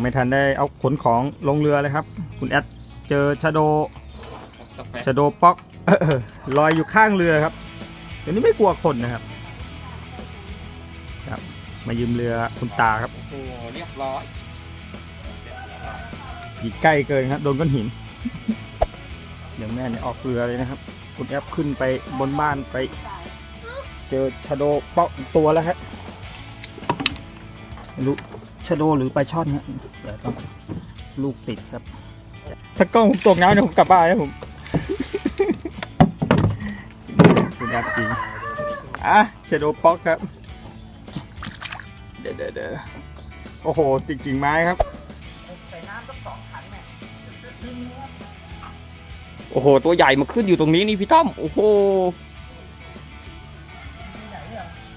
ไม่ทันได้เอาขนของลงเรือเลยครับ คุณแอดเจอชาโดกาแฟชาโดป๊อกลอยอยู่ข้างเรือครับเดี๋ยวนี้ไม่กลัวคนนะครับ ครับ มายืมเรือคุณตาครับโอ้โหเรียบร้อยอีกใกล้เกินครับโดนก้อนหินเดี๋ยวแม่เนี่ยออกเรือเลยนะครับ คุณแอฟขึ้นไปบนบ้านไป เจอชาโดป๊อกอีกตัวแล้วครับไม่รู้ ชาโดหรือปลาช่อนครับเดี๋ยวต้องลูกติดครับ ถ้ากล้องผมตกน้ำเนี่ยผมกลับบ้านนะผมคุณแอฟจริงอะชาโดป๊อกครับเดี๋ยวเดี๋ยวเดี๋ยวโอ้โห ติดกิ่งไม้ครับ ใส่น้ำสักสองขันเนี่ยโอ้โห ตัวใหญ่มาขึ้นอยู่ตรงนี้นี่พี่ต้อม โอ้โห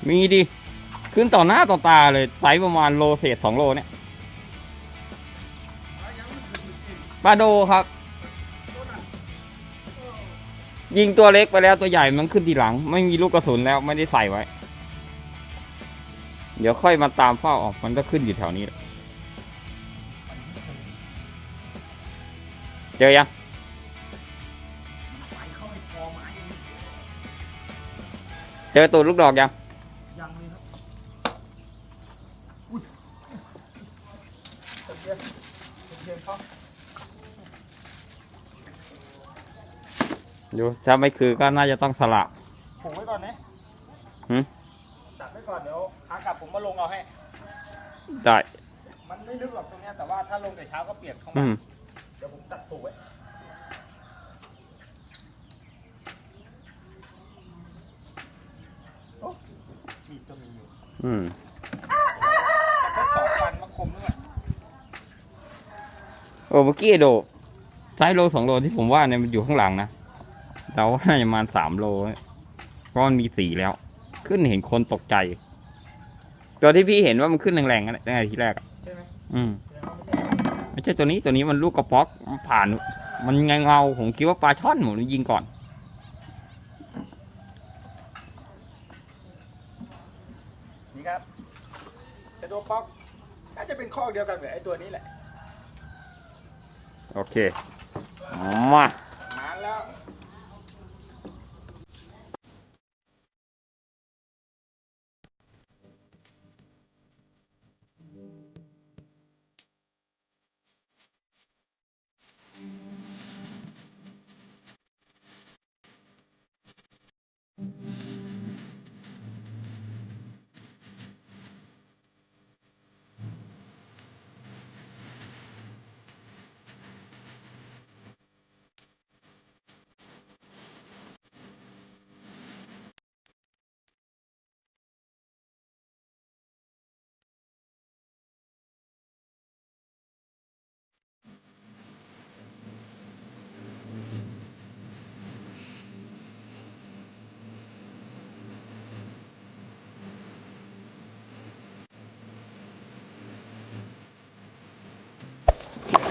มีดิ ขึ้นต่อหน้าต่อตาเลยไซส์ประมาณโลเศษสองโลเนี่ยปลาโดครับ ยิงตัวเล็กไปแล้วตัวใหญ่มันขึ้นทีหลัง ไม่มีลูกกระสุนแล้วไม่ได้ใส่ไว้ เดี๋ยวค่อยมาตามเฝ้าออกมันก็ขึ้นอยู่แถวนี้ เจอยังเจอตัวลูกดอกยังเลยครับอุ้ยตะเกียบตะเกียบเขา อยู่ถ้าไม่คือก็น่าจะต้องสละผูกไว้ก่อนนะหืมตัดไว้ก่อนเดี๋ยวขากลับผมมาลงเอาให้ ได้มันไม่ลึกหรอกตรงเนี้ยแต่ว่าถ้าลงแต่เช้าก็เปียกเข้าอืมา มเดี๋ยวผมตัดผูกไว้ โอ้มีดก็มีอยู่อืมแต่ถ้าสองฟันมาคมด้วยโอ้เมื่อกี้ไอ้โดไซส์โลสองโลที่ผมว่าเนี่ยมันอยู่ข้างหลังนะ เราว่าน่าจะประมาณสามโลเนี่ยเพราะมันมีสีแล้ว ขึ้นเห็นคนตกใจ ตัวที่พี่เห็นว่ามันขึ้นแรงๆกันตั้งแต่ทีแรกอะใช่ไหมอืมแสดงว่าไม่ใช่ไม่ใช่ตัวนี้ตัวนี้มันลูกกระป๊อกมันผ่าน มันเงาเงาๆผมคิดว่าปลาช่อนผมยิงก่อน นี่ครับจะโดป๊อกน่าจะเป็นข้อเดียวกันกับไอ้ตัวนี้แหละ โอเค มา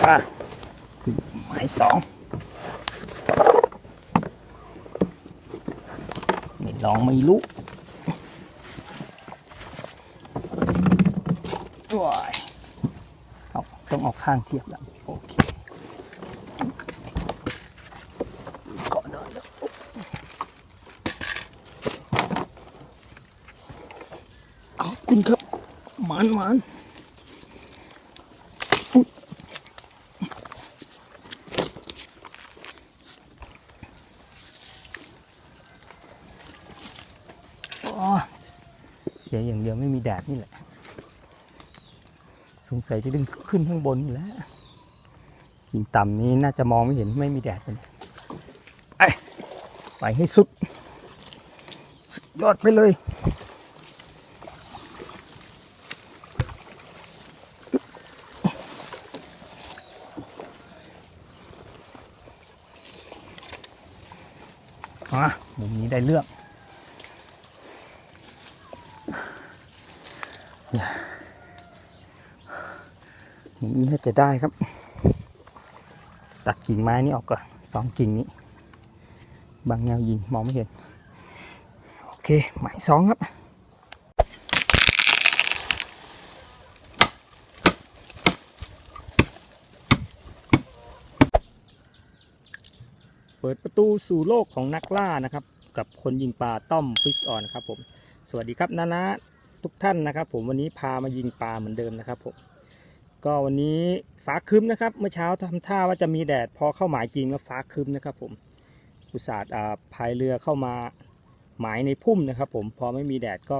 อะหมายสองไม่ลองไม่รู้ว้ายเอาต้องเอาข้างเทียบแล้วโอเคเกาะหน่อยขอบคุณครับหมันหมันอุ๊ย อ๋อเสียอย่างเดียวไม่มีแดดนี่แหละ สงสัยจะดึงขึ้นข้างบนอยู่แล้วหินต่ำนี้น่าจะมองไม่เห็นไม่มีแดดเลยไอ้ไปให้สุด สุดยอดไปเลยอะมุมนี้ได้เรื่อง ยดายครับ ตัดกิ่งไม้นี้ออกก่อนสองกิ่งนี้ บางแนวยิงมองไม่เห็น โอเคหมายสองครับเปิดประตูสู่โลกของนักล่านะครับ กับคนยิงปลาต้อมฟิชออนครับผม สวัสดีครับนานะทุกท่านนะครับ ผมวันนี้พามายิงปลาเหมือนเดิมนะครับผม ก็วันนี้ฟ้าครึ้มนะครับ เมื่อเช้าทำท่าว่าจะมีแดดพอเข้าหมายจริงแล้วฟ้าครึ้มนะครับ ผมอุตส่าห์พายเรือเข้ามาหมายในพุ่มนะครับ ผมพอไม่มีแดดก็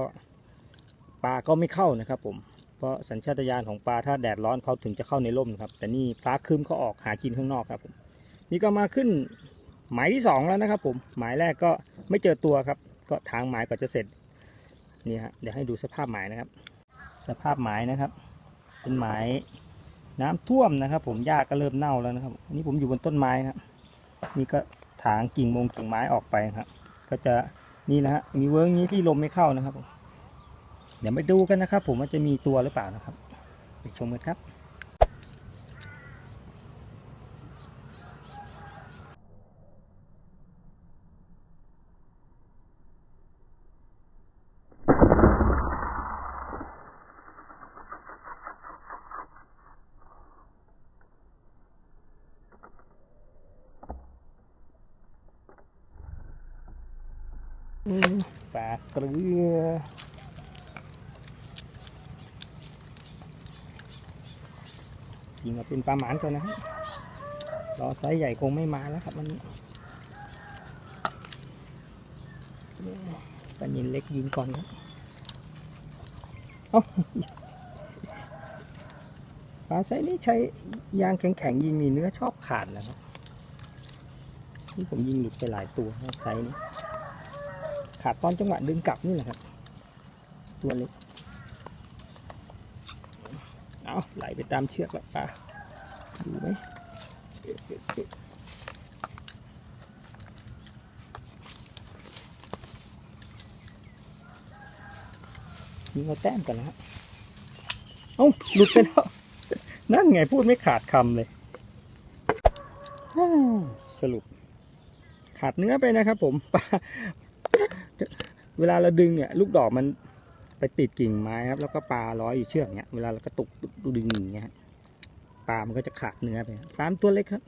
ปลาก็ไม่เข้านะครับ ผมเพราะสัญชาตญาณของปลาถ้าแดดร้อนเขาถึงจะเข้าในร่มครับ แต่นี่ฟ้าครึ้มเขาออกหากินข้างนอกครับผมนี่ก็มาขึ้นหมายที่สองแล้วนะครับ ผมหมายแรกก็ไม่เจอตัวครับ ก็ทางหมายก็จะเสร็จนี่ฮะเดี๋ยวให้ดูสภาพหมายนะครับ สภาพหมายนะครับ เป็นไม้น้ำท่วมนะครับ ผมหญ้าก็เริ่มเน่าแล้วนะครับอันนี้ผมอยู่บนต้นไม้ครับนี่ก็ถางกิ่งมงกิ่งไม้ออกไปครับ ก็จะนี่นะฮะมีเวิร์กนี้ที่ลมไม่เข้านะครับ เดี๋ยวไปดูกันนะครับ ผมว่าจะมีตัวหรือเปล่านะครับไปชมกันครับ อืมปลา เกลือยิงมาเป็นปลาหมานก่อนนะครับรอไซส์ใหญ่คงไม่มาแล้วครับวันนี้ปลานินเล็กยิงก่อนครับเอ้าปลาไซส์นี้ใช้ยางแข็งๆยิงนี่เนื้อชอบขาดนะครับนี่ผมยิงหลุดไปหลายตัวไซส์นี้ ขาดตอนจังหวะดึงกลับนี่แหละครับ ตัวเล็กเอาไหลไปตามเชือกแล้วปลาดูไหมเอ๊ะเอ๊ะเอ๊ะยิงเอาแต้มกันนะฮะเอ้าหลุดไปแล้ว นั่นไงพูดไม่ขาดคำเลย สรุปขาดเนื้อไปนะครับผมปลา เวลาเราดึงเนี่ยลูกดอกมันไปติดกิ่งไม้ครับ แล้วก็ปลาร้อยอยู่เชือกเนี่ยเวลาเรากระตุกดึงอย่างเงี้ยปลามันก็จะขาดเนื้อไปปลาตัวเล็กครับ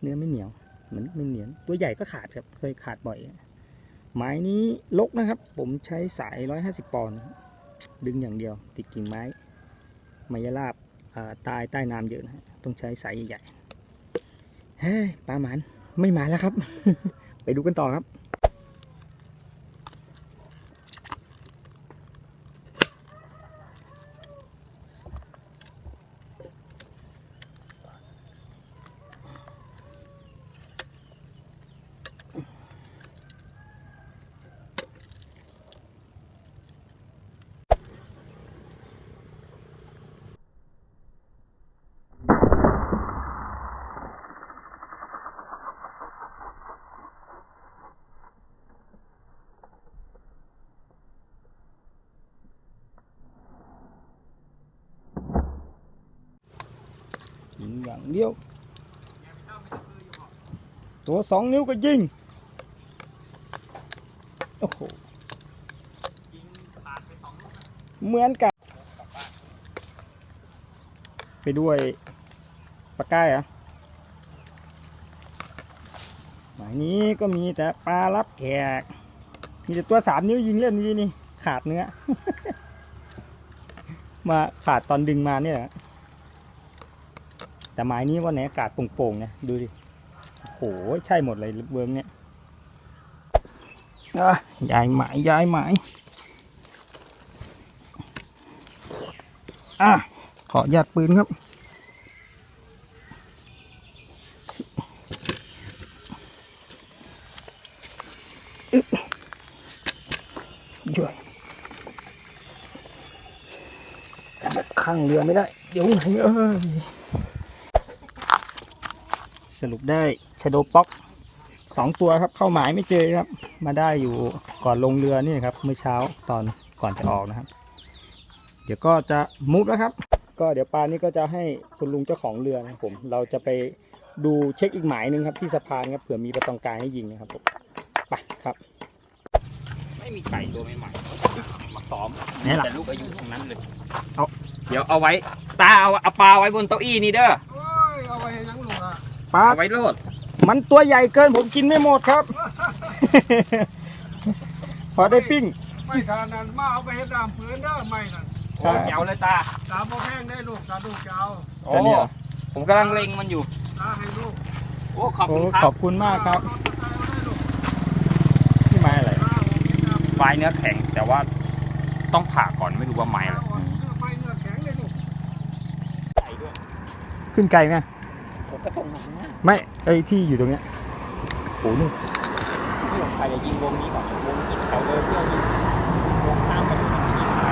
เนื้อไม่เหนียวเหมือนไม่เหนียวตัวใหญ่ก็ขาดครับเคยขาดบ่อยไม้นี้ลกนะครับ ผมใช้สายร้อยห้าสิบปอนด์ดึงอย่างเดียว ติดกิ่งไม้ไมายราบอ่าใต้ใต้น้ำเยอะนะฮะต้องใช้สายใหญ่ๆเฮ้ยปลาหมันไม่มาแล้วครับ ไปดูกันต่อครับ อย่างเดียว ตัวสองนิ้วก็ยิง โอ้โหเหมือนกัน ไปด้วยปลาก้ายอะหมายนี้ก็มีแต่ปลารับแขก มีแต่ตัวสามนิ้วยิงเล่นนี่นี่ ขาดเนื้อ มาขาดตอนดึงมาเนี่ย แต่ไม้นี้ว่าไหนอากาศโปร่งๆเนี่ยดูดิโอ้หใช่หมดเลยเวิร์งเนี่ยย้ายหมายย้ายหมายอะขอหยัดปืนครับอึ๊บช่วยข้างเรือไม่ได้ เดี๋ยวไหนเอ้ย สรุปได้ชโดป๊อกสองตัวครับ เข้าหมายไม่เจอครับ มาได้อยู่ก่อนลงเรือนี่ครับ เมื่อเช้าตอนก่อนจะออกนะครับ เดี๋ยวก็จะมุฟแล้วครับ ก็เดี๋ยวปลานี่ก็จะให้คุณลุงเจ้าของเรือนะครับผม เราจะไปดูเช็คอีกหมายหนึ่งครับที่สะพานครับเผื่อมีประตองกายให้ยิงนะครับผมไปครับ ไม่มีไก่ตัวใหม่ๆมาซ้อมนี่หรอแต่ลูกอายุทั้งนั้นเลยเอาเดี๋ยวเอาไว้ตาเอาเอาปลาไว้บนเก้าอี้นี่เด้อ ปลาเอาไว้โลดมันตัวใหญ่เกินผมกินไม่หมดครับ พอได้ปิ้ง ไม่ทานนั่นมาเอาไปเฮ็ดรามปืนเด้อไม่นั่นโอ้เจ๋วเลยตาตามบ่แพงได้ลูกตาลูกจะเอาโอ้ผมกำลังเล็งมันอยู่ ตาให้ลูกโอ้ขอบโอ้คุณคขรัอบบคุณมากครับเอไปใส่เอาได้ลูกที่ไม้อะไรตาผมเฮ็ดรามไฟเนื้อแข็งแต่ว่าต้องผ่าก่อนไม่รู้ว่าไม้อะไรตาอ่อนเนื้อไฟเนื้อแข็งเลยลูกใหญ่ด้วยขึ้นไกลไหมผมก็ตรงนั้นนะ ไม่ไอ้ที่อยู่ตรงเนี้ยโอ้นู่นที่ผมใครจะยิงวงนี้ก่อนวงกินแถวเลยเพื่อยิงวงข้ามกันมันยิงไป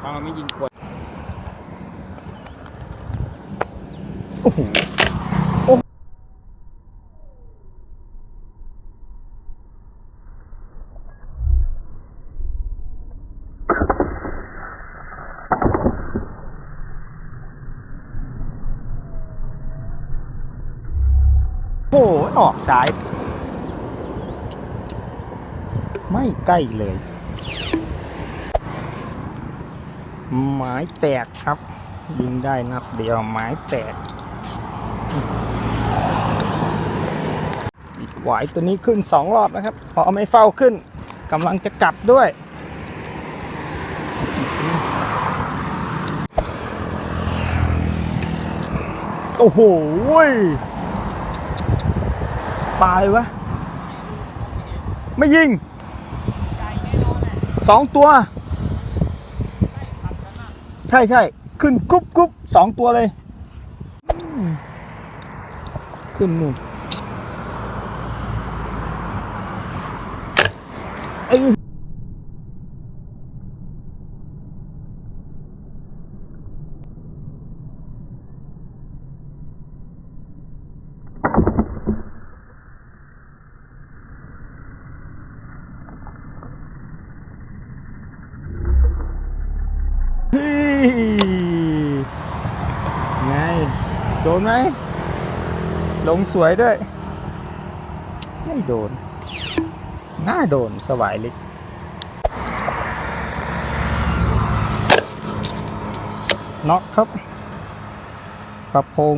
เราไม่ยิงควรโอ้โหโอ้โห ออกสาย ไม่ใกล้เลยไม้แตกครับ ยิงได้นัดเดียวไม้แตกหวายตัวนี้ขึ้นสองรอบนะครับ พอไม่เฝ้าขึ้นกำลังจะกลับด้วยโอ้โห ปลาเลยวะ ไม่ยิงสองตัว ใช่ใช่ขึ้นกุ๊บกุ๊บสองตัวเลย ขึ้นนู่นเอ้ยเฮ้ยไง โดนไหม ลงสวยด้วย ไม่โดน น่าโดนสวายเล็กน็อกครับปรับโพง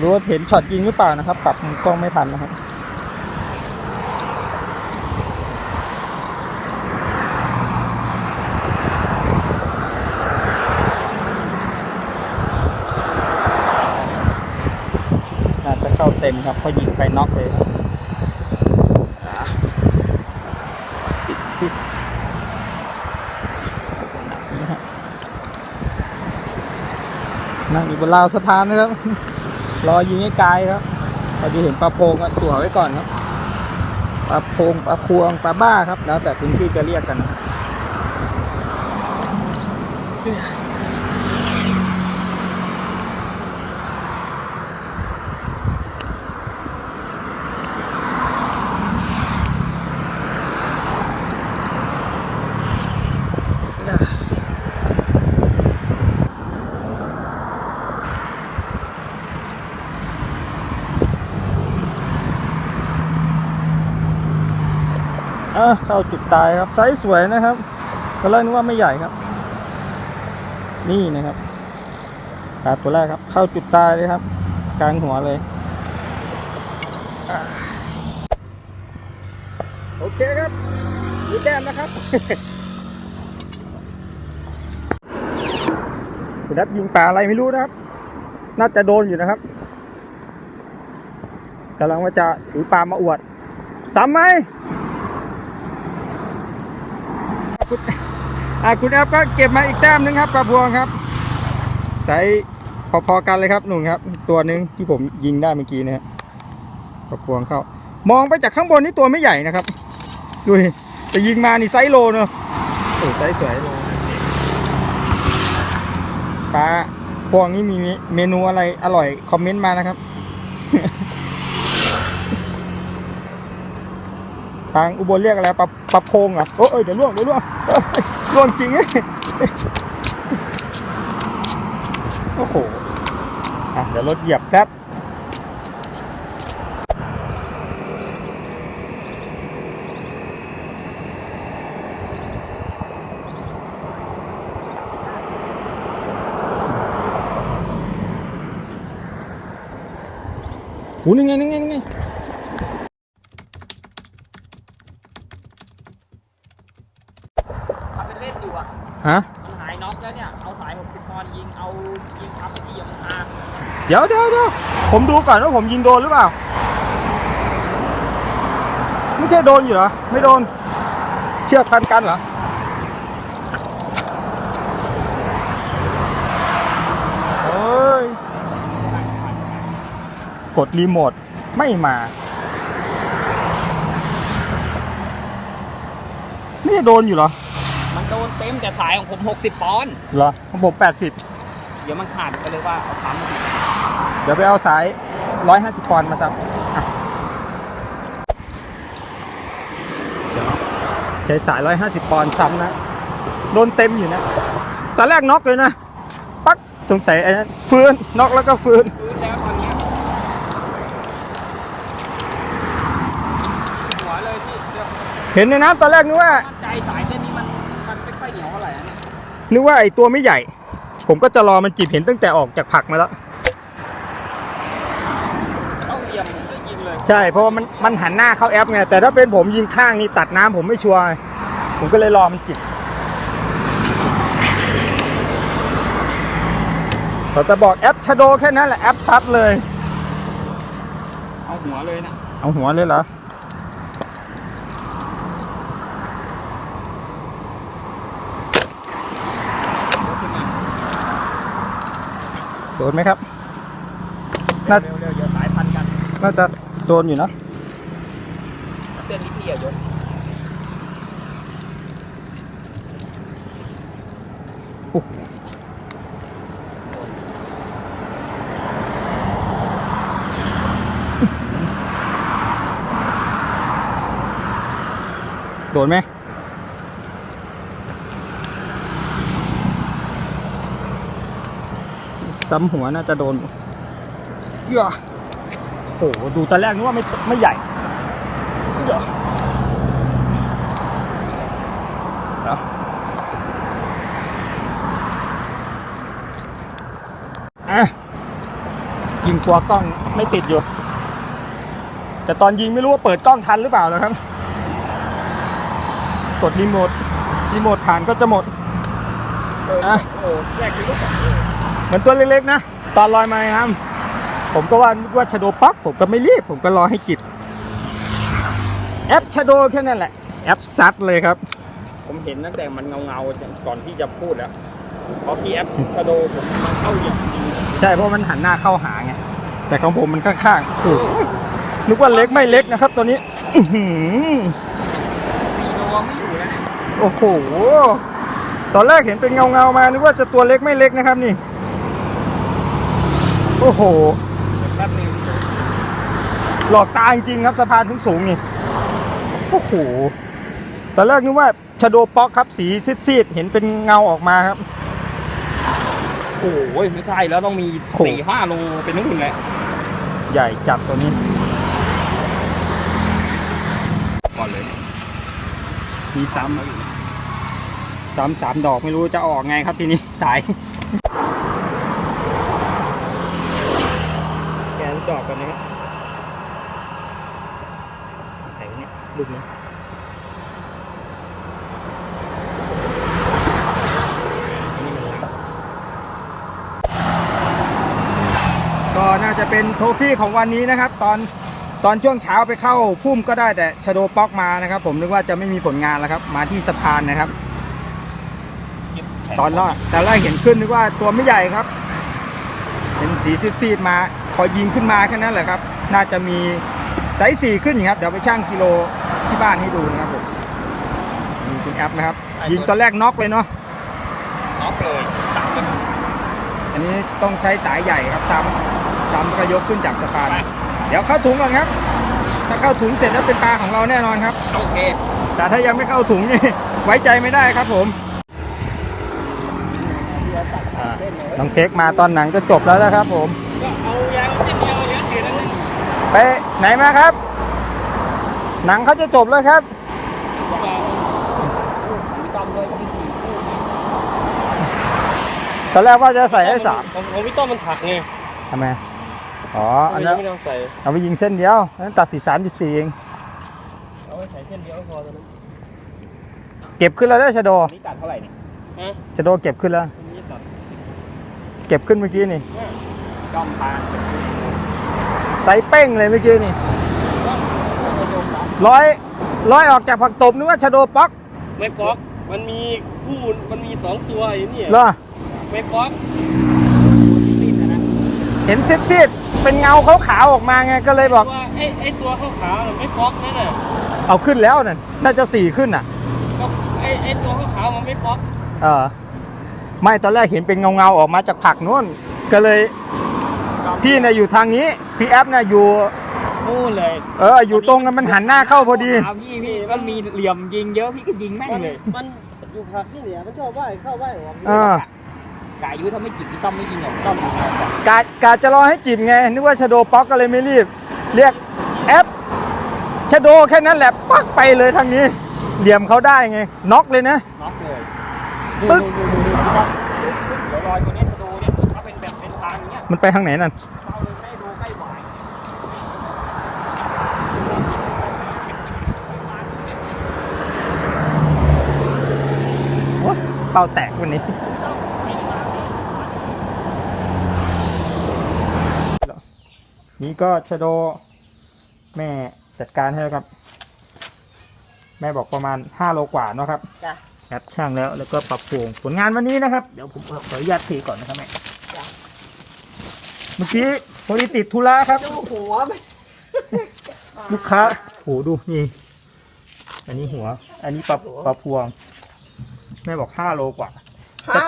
รู้ว่าเห็นช็อตยิงหรือเปล่านะครับ ปรับกล้องไม่ทันนะครับ น่าจะเข้าเต็มครับเพราะยิงไปน็อกเลยครับปิดที่นั่งอยู่บนราวสะพานนะครับ รอยิงให้ไกลครับพอดีเห็นปลาโพงก็ตัวไว้ก่อนครับปลาโพงปลาพวงปลาบ้าครับ แล้วแต่พื้นที่จะเรียกกันอะ เข้าจุดตายครับไซส์สวยนะครับตอนแรกนึกว่าไม่ใหญ่ครับ นี่นะครับปลาตัวแรกครับ เข้าจุดตายเลยครับ กลางหัวเลย โอเคครับดูแก้มนะครับคุณนับยิงปลาอะไรไม่รู้นะครับ น่าจะโดนอยู่นะครับกำลังว่าจะถือปลามาอวดซ้ำไหม คุณอ่าคุณแอฟก็เก็บมาอีกแต้มหนึงครับปลาพวงครับไซส์พอๆกันเลยครับหนุ่มครับ ตัวหนึ่งที่ผมยิงได้เมื่อกี้นะฮะปลาพวงเข้ามองไปจากข้างบนนี่ตัวไม่ใหญ่นะครับดูแต่ยิงมานี่ไซส์โลเนอะโอ้ไซส์สวยเลยปลาพวงนี้มีเมนูอะไรอร่อยคอมเมนต์มานะครับ ทางอุบลเรียกอะไรปลาปลาโพงอะโอ้ยเดี๋ยวล่วงเดี๋ยวล่วงล่วงจริงโอ้โหอะเดี๋ยวรถเหยียบแรับโอ้นี่ไงนี่ไงนี่ไง เดี๋ยวเดี๋ยวเดี๋ยวผมดูก่อนว่าผมยิงโดนหรือเปล่า ไม่ใช่โดนอยู่เหรอ ไม่โดน เชือกพันกันเหรอโอ้ย กดรีโมทไม่มา ไม่ได้โดนอยู่เหรอ มันโดนเต็มแต่สายของผมหกสิบปอนด์เหรอของผมแปดสิบ เดี๋ยวมันขาดก็เลยว่าเอาปั๊ม เดี๋ยวไปเอาสาย 150 ปอนด์มาซับอะเดี๋ยวใช้สาย 150 ปอนด์ซ้ำนะ โดนเต็มอยู่นะ ตอนแรกน็อกเลยนะ ปักสงสัยไอ้นั้นฟื้นน็อกแล้วก็ฟื้นฟื้นแล้วตอนเนี้ยหัวเลยที่เดี๋ยวเห็นในน้ำตอนแรกนึกว่ามั่นใจสายเส้นนี้มันมันไม่ค่อยเหนียวเท่าไหร่นะเนี่ยนึกว่าไอ้ตัวไม่ใหญ่ ผมก็จะรอมันจีบเห็นตั้งแต่ออกจากผักมาแล้ว ต้องเหลี่ยมผมเลยยิงเลย ใช่เพราะว่ามันมันหันหน้าเข้าแอปไงแต่ถ้าเป็นผมยิงข้างนี่ตัดน้ำผมไม่ชัวร์ผมก็เลยรอมันจิบเขาจะบอกแอปชะโดแค่นั้นแหละแอปซัดเลย เอาหัวเลยนะ เอาหัวเลยเหรอโดนไหมครับ น่าเร็วๆเดี๋ยวสายพันกัน น่าจะ โดนอยู่นะเส้นที่พี่อะยกโดนไหมซ้ำหัวน่าจะโดนเหี้ยโอ้ โหดูตอนแรกนึกว่าไม่ไม่ใหญ่เหี้ยเอาอะยิงกลัวกล้องไม่ติดอยู่ แต่ตอนยิงไม่รู้ว่าเปิดกล้องทันหรือเปล่านะครับ กดรีโมทรีโมทฐานก็จะหมดอะโอ้แรกคือลูกเหมือนตัวเล็กๆนะ ตอนลอยมาครับ ผมก็ว่านึกว่าชะโดป๊อกผมก็ไม่รีบ ผมก็รอให้จิบแอปชะโดแค่นั้นแหละ แอปซัดเลยครับ ผมเห็นตั้งแต่มันเงาเงาๆก่อนที่จะพูดแล้วเพราะพี่แอปกระโดดผมมันเข้าเหยียบจริงใช่เพราะมันหันหน้าเข้าหาไงแต่ของผมมันข้างๆโอ้โหนึกว่าเล็กไม่เล็กนะครับ ตัวนี้อื้อหือปีโลไม่อยู่แล้วเนี่ยโอ้โหตอนแรกเห็นเป็นเงาเงาๆมานึกว่าจะตัวเล็กไม่เล็กนะครับนี่ โอ้โหแป๊บนึง หลอกตาจริงๆครับสะพานสูงๆนี่โอ้โหตอนแรกนึกว่าชะโดป๊อกครับสีซีดๆเห็นเป็นเงาออกมาครับ โอ้ยไม่ใช่แล้วต้องมีโอ้สี่ห้าโลเป็นนู่นแหละใหญ่จับตัวนี้ ก่อนเลย มีซ้ำซ้ำสามดอกไม่รู้จะออกไงครับทีนี้สายแกนดอกกันนะครับใส่ไว้เนี่ยลูกนี้อันนี้มันล้างก็น่าจะเป็นโทฟี่ของวันนี้นะครับ ตอนตอนช่วงเช้าไปเข้าพุ่มก็ได้แต่ชโดป๊อกมานะครับ ผมนึกว่าจะไม่มีผลงานแล้วครับ มาที่สะพานนะครับ ตอนแรกแต่แรกเห็นขึ้นนึกว่าตัวไม่ใหญ่ครับ เป็นสีซีดๆมา พอยิงขึ้นมาแค่นั้นแหละครับ น่าจะมีไซส์สี่ขึ้นครับ เดี๋ยวไปชั่งกิโล บ้านให้ดูนะครับผมนี่คุณแอปนะครับ ยิงตอนแรกน็อกเลยเนาะน็อกเลยสามกันอันนี้ต้องใช้สายใหญ่ครับซ้ำซ้ำก็ยกขึ้นจากสะพานเดี๋ยวเข้าถุงก่อนครับ ถ้าเข้าถุงเสร็จแล้วเป็นปลาของเราแน่นอนครับโอเคแต่ถ้ายังไม่เข้าถุงนี่ไว้ใจไม่ได้ครับผมอ่าน้องเช็คมาตอนหนังจะจบแล้วนะครับผมก็เอายางที่เดียวเหลือเสียนั่นนึงไปไหนมาครับ หนังเขาจะจบแล้วครับพวกเรามีต้อมด้วยก็ไม่กี่คู่นะตอนแรกว่าจะใส่ให้สามของของพี่ต้อมมันถักไงทำไมอ๋ออันยันั้นงไม่ต้องใส่เอาไปยิงเส้นเดียวอันนั้นตัดสี่สามจุดสี่เองเอาไว้ใส่เส้นเดียวก็พอตอนนั้นเก็บขึ้นแล้วได้ชะโดนี่ตัดเท่าไหร่เนี่ยฮะชะโดเก็บขึ้นแล้วตรงนี้ตัดเก็บขึ้นเมื่อกี้นี่จอมพานใส่เป้งเลยเมื่อกี้นี่ ร้อยร้อยออกจากผักตบนึกว่าชะโดป๊อกไม่ป๊อก มันมีคู่มันมีสองตัวอยู่นี่เหรอไม่ป๊อกเห็นซีดๆเป็นเงาขาวๆออกมาไงก็เลยบอกตัวไอ้ไอ้ตัวขาวๆน่ะไม่ป๊อกนั่นน่ะเอาขึ้นแล้วนั่นน่าจะสี่ขึ้นอะก็ไอ้ไอ้ตัวขาวๆมันไม่ป๊อกเออไม่ตอนแรกเห็นเป็นเงาๆออกมาจากผักนู้นก็เลยพี่น่ะอยู่ทางนี้ พี่แอปน่ะอยู่ นู่นเลยเอออยู่ตรงกันมันหันหน้าเข้าพอดี เอาพี่พี่มันมีเหลี่ยมยิงเยอะพี่ก็ยิงแม่งมันเลยมันอยู่ผักนี่เนี่ยมันชอบว่ายเข้าว่ายออกเออ กายุถ้าไม่จิกพี่ต้อมไม่ยิงหรอกพี่ต้อมยิงเอาก่อนกากาจะรอให้จีบไง นึกว่าชะโดป๊อกก็เลยไม่รีบ เรียกแอปชะโดแค่นั้นแหละปักไปเลยทางนี้ เหลี่ยมเขาได้ไงน็อกเลยนะ น็อกเลยตึ๊ก ดูดูดูดูพี่ต้อมเดี๋ยวรอยตัวนี้จะดูเนี่ยถ้าเป็นแบบเป็นทางอย่างเงี้ยมันไปทางไหนนั่น เราเลยไม่ดูใกล้หวาย โอ๊ย เป้าแตกวันนี้นี่ก็ชะโดแม่จัดการให้แล้วครับ แม่บอกประมาณ5โลกว่าเนาะครับจ้ะแอปช่างแล้วแล้วก็ปรับปรุงผลงานวันนี้นะครับ เดี๋ยวผมขออนุญาตทีก่อนนะครับแม่จ้ะเมื่อกี้พอดีติดธุระครับ ดูหัวมันลูกค้าโหดูนี่ อันนี้หัว อันนี้ปลาปลาพวง แม่บอกห้าโลกว่า ห้า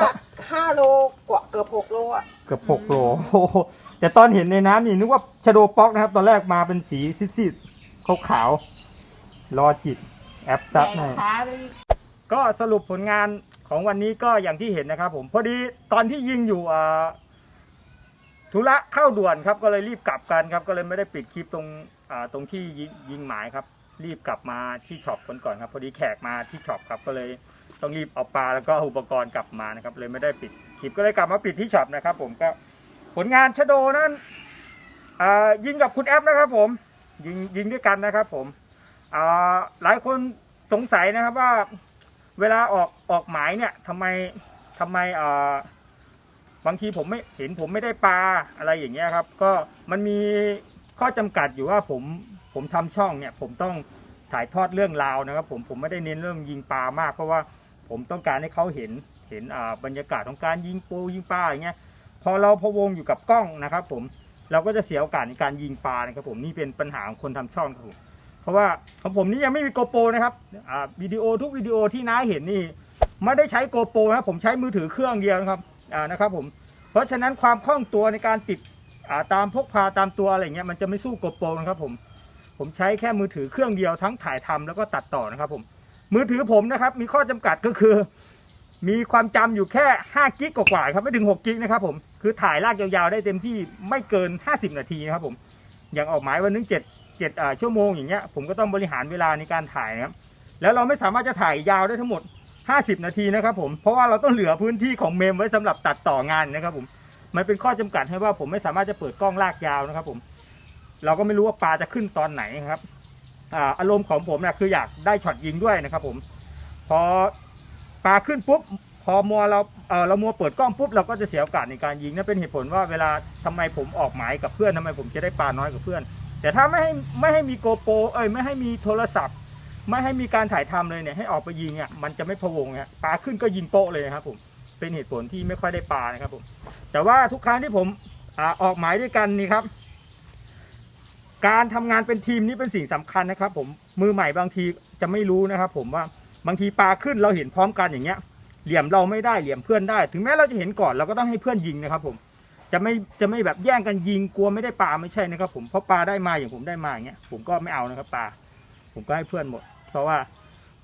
ห้าโลกว่าเกือบหกโลอะ เกือบหกโลโอ้โหแต่ตอนเห็นในน้ำนี่นึกว่าชะโดป๊อกนะครับ ตอนแรกมาเป็นสีซีดๆขาวๆรอจิต แอปซับให้ ก็สรุปผลงานของวันนี้ก็อย่างที่เห็นนะครับ ผมพอดีตอนที่ยิงอยู่อ่าธุระเข้าด่วนครับก็เลยรีบกลับกันครับ ก็เลยไม่ได้ปิดคลิปตรงอ่าตรงที่ยิงยิงหมายครับ รีบกลับมาที่ช็อปก่อนก่อนครับ พอดีแขกมาที่ช็อปครับก็เลย ต้องรีบเอาปลาแล้วก็อุปกรณ์กลับมานะครับ เลยไม่ได้ปิดคลิปก็เลยกลับมาปิดที่ช็อปนะครับ ผมก็ผลงานชโดนั้นยิงกับคุณแอปนะครับ ผมยิงยิงด้วยกันนะครับ ผมหลายคนสงสัยนะครับว่าเวลาออกออกหมายเนี่ยทำไมทำไมบางทีผมไม่เห็นผมไม่ได้ปลาอะไรอย่างเงี้ยครับ ก็มันมีข้อจำกัดอยู่ว่าผมผมทำช่องเนี่ย ผมต้องถ่ายทอดเรื่องราวนะครับ ผมผมไม่ได้เน้นเรื่องยิงปลามากเพราะว่า ผมต้องการให้เขาเห็นเห็นอ่าบรรยากาศของการยิงปูยิงปลาอย่างเงี้ยพอเราพะวงอยู่กับกล้องนะครับผมเราก็จะเสียโอกาสในการยิงปลานะครับผมนี่เป็นปัญหาของคนทำช่องครับผมเพราะว่าของผมนี่ยังไม่มีโกโปรนะครับอ่าวิดีโอทุกวิดีโอที่น้าเห็นนี่ไม่ได้ใช้โกโปรนะครับผมใช้มือถือเครื่องเดียวนะครับอ่านะครับผมเพราะฉะนั้นความคล่องตัวในการติดอ่าตามพกพาตามตัวอะไรเงี้ยมันจะไม่สู้โกโปรนะครับผมผมใช้แค่มือถือเครื่องเดียวทั้งถ่ายทำแล้วก็ตัดต่อนะครับผม มือถือผมนะครับ มีข้อจำกัดก็คือ มีความจำอยู่แค่5กิกกว่าๆครับไม่ถึง6กิกนะครับผมคือถ่ายลากยาวๆได้เต็มที่ไม่เกิน 50 นาทีนะครับผมอย่างออกหมายวันนึง7 7อ่าชั่วโมงอย่างเงี้ยผมก็ต้องบริหารเวลาในการถ่ายนะครับแล้วเราไม่สามารถจะถ่ายยาวได้ทั้งหมด 50 นาทีนะครับผมเพราะว่าเราต้องเหลือพื้นที่ของเมมไว้สำหรับตัดต่องานนะครับผมมันเป็นข้อจำกัดให้ว่าผมไม่สามารถจะเปิดกล้องลากยาวนะครับผม เราก็ไม่รู้ว่าปลาจะขึ้นตอนไหนครับ อารมณ์ของผมเนี่ยคืออยากได้ช็อตยิงด้วยนะครับผมพอปลาขึ้นปุ๊บพอมัวเราเออเรามัวเปิดกล้องปุ๊บเราก็จะเสียโอกาสในการยิงนั่นเป็นเหตุผลว่าเวลาทำไมผมออกหมายกับเพื่อนทำไมผมจะได้ปลาน้อยกว่าเพื่อน แต่ถ้าไม่ให้ไม่ให้มีโกโปรเอ้ยไม่ให้มีโทรศัพท์ ไม่ให้มีการถ่ายทำเลยเนี่ยให้ออกไปยิงอะมันจะไม่พะวงฮะปลาขึ้นก็ยิงโป๊ะเลยครับผมเป็นเหตุผลที่ไม่ค่อยได้ปลานะครับผมแต่ว่าทุกครั้งที่ผมอออกหมายด้วยกันนี่ครับ การทำงานเป็นทีมนี่เป็นสิ่งสำคัญนะครับ ผมมือใหม่บางทีจะไม่รู้นะครับ ผมว่าบางทีปลาขึ้นเราเห็นพร้อมกันอย่างเงี้ย เหลี่ยมเราไม่ได้เหลี่ยมเพื่อนได้ ถึงแม้เราจะเห็นก่อนเราก็ต้องให้เพื่อนยิงนะครับ ผมจะไม่จะไม่แบบแย่งกันยิงกลัวไม่ได้ปลาไม่ใช่นะครับ ผมเพราะปลาได้มาอย่างผมได้มาอย่างเงี้ยผมก็ไม่เอานะครับปลาผมก็ให้เพื่อนหมด เพราะว่า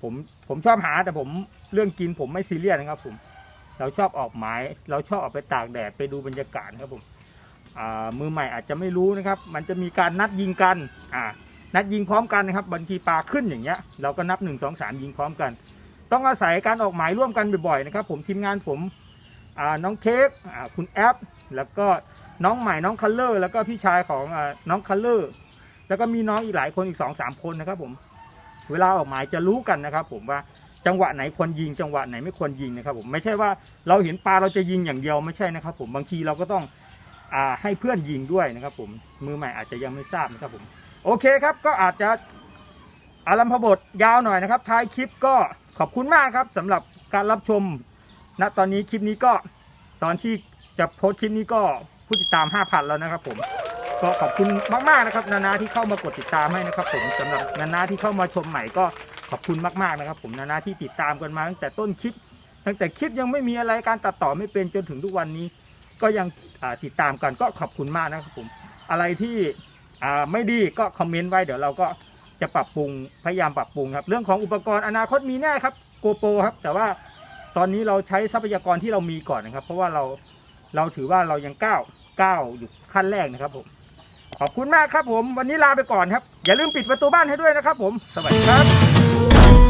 ผมผมชอบหาแต่ผมเรื่องกินผมไม่ซีเรียสนะครับ ผม เราชอบออกหมายเราชอบออกไปตากแดดไปดูบรรยากาศครับผม มือใหม่อาจจะไม่รู้นะครับ มันจะมีการนัดยิงกันอ่านัดยิงพร้อมกันนะครับบางทีปลาขึ้นอย่างเงี้ยเราก็นับหนึ่งสองสามยิงพร้อมกัน ต้องอาศัยการออกหมายร่วมกันบ่อยๆนะครับ ผมทีมงานผมน้องเค้กคุณแอปแล้วก็น้องใหม่น้องคัลเลอร์แล้วก็พี่ชายของอน้องคัลเลอร์แล้วก็มีน้องอีกหลายคนอีกสองสามคนนะครับผมเวลาออกหมายจะรู้กันนะครับ ผมว่าจังหวะไหนควรยิง จังหวะไหนไม่ควรยิงนะครับ ผมไม่ใช่ว่าเราเห็นปลาเราจะยิงอย่างเดียวไม่ใช่นะครับ ผมบางทีเราก็ต้อง ให้เพื่อนยิงด้วยนะครับผมมือใหม่อาจจะยังไม่ทราบนะครับผมโอเคครับก็อาจจะอารัมพบทยาวหน่อยนะครับ ท้ายคลิปก็ขอบคุณมากครับสำหรับการรับชมณตอนนี้คลิปนี้ก็ตอนที่จะโพสคลิปนี้ก็ผู้ติดตาม 5,000 แล้วนะครับผมก็ขอบคุณมากๆนะครับ นานาที่เข้ามากดติดตามให้นะครับ ผมสำหรับนานาที่เข้ามาชมใหม่ก็ขอบคุณมากๆนะครับ ผมนานาที่ติดตามกันมาตั้งแต่ต้นคลิป ตั้งแต่คลิปยังไม่มีอะไรการตัดต่อไม่เป็นจนถึงทุกวันนี้ ก็ยัง ติดตามกันก็ขอบคุณมากนะครับผมอะไรที่ไม่ดีก็คอมเมนต์ไว้เดี๋ยวเราก็จะปรับปรุงพยายามปรับปรุงครับ เรื่องของอุปกรณ์อนาคตมีแน่ครับโกโปรครับ แต่ว่าตอนนี้เราใช้ทรัพยากรที่เรามีก่อนนะครับ เพราะว่าเราเราถือว่าเรายังก้าวก้าวอยู่ขั้นแรกนะครับผมขอบคุณมากครับผม วันนี้ลาไปก่อนครับ อย่าลืมปิดประตูบ้านให้ด้วยนะครับผม สวัสดีครับ